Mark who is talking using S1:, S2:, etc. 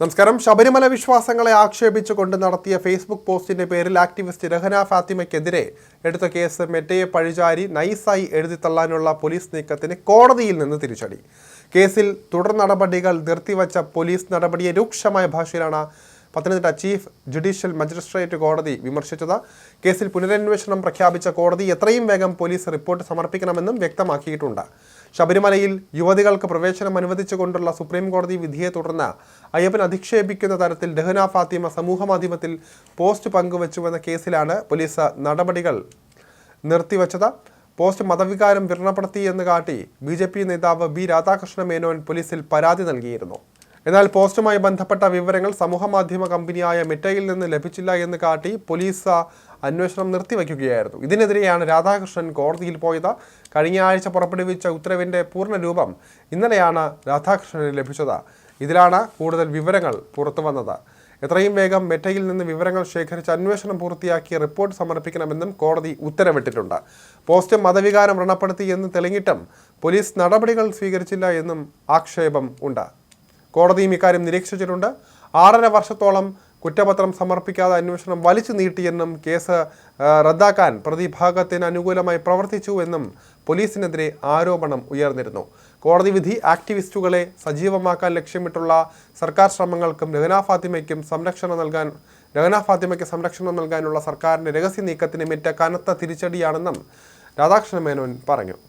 S1: നമസ്കാരം. ശബരിമല വിശ്വാസങ്ങളെ ആക്ഷേപിച്ചുകൊണ്ട് നടത്തിയ ഫേസ്ബുക്ക് പോസ്റ്റിന്റെ പേരിൽ ആക്ടിവിസ്റ്റ് രഹന ഫാത്തിമയ്ക്കെതിരെ എടുത്ത കേസ് മെറ്റയെ പഴിചാരി നൈസായി എഴുതിത്തള്ളാനുള്ള പോലീസ് നീക്കത്തിന് കോടതിയിൽ നിന്ന് തിരിച്ചടി. കേസിൽ തുടർ നടപടികൾ നിർത്തിവച്ച പോലീസ് നടപടിയെ രൂക്ഷമായ ഭാഷയിലാണ് പത്തനംതിട്ട ചീഫ് ജുഡീഷ്യൽ മജിസ്ട്രേറ്റ് കോടതി വിമർശിച്ചത്. കേസിൽ പുനരന്വേഷണം പ്രഖ്യാപിച്ച കോടതി എത്രയും വേഗം പോലീസ് റിപ്പോർട്ട് സമർപ്പിക്കണമെന്നും വ്യക്തമാക്കിയിട്ടുണ്ട്. ശബരിമലയിൽ യുവതികൾക്ക് പ്രവേശനം അനുവദിച്ചുകൊണ്ടുള്ള സുപ്രീം കോടതി വിധിയെ തുടർന്ന് അയ്യപ്പൻ അധിക്ഷേപിക്കുന്ന തരത്തിൽ ദഹന ഫാത്തിമ സമൂഹമാധ്യമത്തിൽ പോസ്റ്റ് പങ്കുവച്ചുവെന്ന കേസിലാണ് പോലീസ് നടപടികൾ നിർത്തിവച്ചത്. പോസ്റ്റ് മതവികാരം വിരണപ്പെടുത്തിയെന്ന് കാട്ടി ബി നേതാവ് ബി രാധാകൃഷ്ണ മേനോൻ പോലീസിൽ പരാതി നൽകിയിരുന്നു. എന്നാൽ പോസ്റ്റുമായി ബന്ധപ്പെട്ട വിവരങ്ങൾ സമൂഹമാധ്യമ കമ്പനിയായ മിറ്റയിൽ നിന്ന് ലഭിച്ചില്ല എന്ന് കാട്ടി പോലീസ് അന്വേഷണം നിർത്തിവെക്കുകയായിരുന്നു. ഇതിനെതിരെയാണ് രാധാകൃഷ്ണൻ കോടതിയിൽ പോയത്. കഴിഞ്ഞ ആഴ്ച പുറപ്പെടുവിച്ച ഉത്തരവിന്റെ പൂർണ രൂപം ഇന്നലെയാണ് രാധാകൃഷ്ണന് ലഭിച്ചത്. ഇതിലാണ് കൂടുതൽ വിവരങ്ങൾ പുറത്തു വന്നത്. എത്രയും വേഗം മെറ്റയിൽ നിന്ന് വിവരങ്ങൾ ശേഖരിച്ച് അന്വേഷണം പൂർത്തിയാക്കി റിപ്പോർട്ട് സമർപ്പിക്കണമെന്നും കോടതി ഉത്തരവിട്ടിട്ടുണ്ട്. പോസ്റ്റ് മതവികാരം വ്രണപ്പെടുത്തി എന്ന് തെളിഞ്ഞിട്ടും പോലീസ് നടപടികൾ സ്വീകരിച്ചില്ല എന്നും ആക്ഷേപം ഉണ്ട്. കോടതിയും ഇക്കാര്യം നിരീക്ഷിച്ചിട്ടുണ്ട്. ആറര വർഷത്തോളം കുറ്റപത്രം സമർപ്പിക്കാതെ അന്വേഷണം വലിച്ചു നീട്ടിയെന്നും കേസ് റദ്ദാക്കാൻ പ്രതിഭാഗത്തിന് അനുകൂലമായി പ്രവർത്തിച്ചു എന്നും പോലീസിനെതിരെ ആരോപണം ഉയർന്നിരുന്നു. കോടതി വിധി ആക്ടിവിസ്റ്റുകളെ സജീവമാക്കാൻ ലക്ഷ്യമിട്ടുള്ള സർക്കാർ ശ്രമങ്ങൾക്കും രഹന ഫാത്തിമയ്ക്കും സംരക്ഷണം നൽകാൻ രഹന ഫാത്തിമയ്ക്ക് സംരക്ഷണം നൽകാനുള്ള സർക്കാരിന്റെ രഹസ്യ നീക്കത്തിന് മിറ്റ കനത്ത തിരിച്ചടിയാണെന്നും രാധാകൃഷ്ണ മേനോൻ പറഞ്ഞു.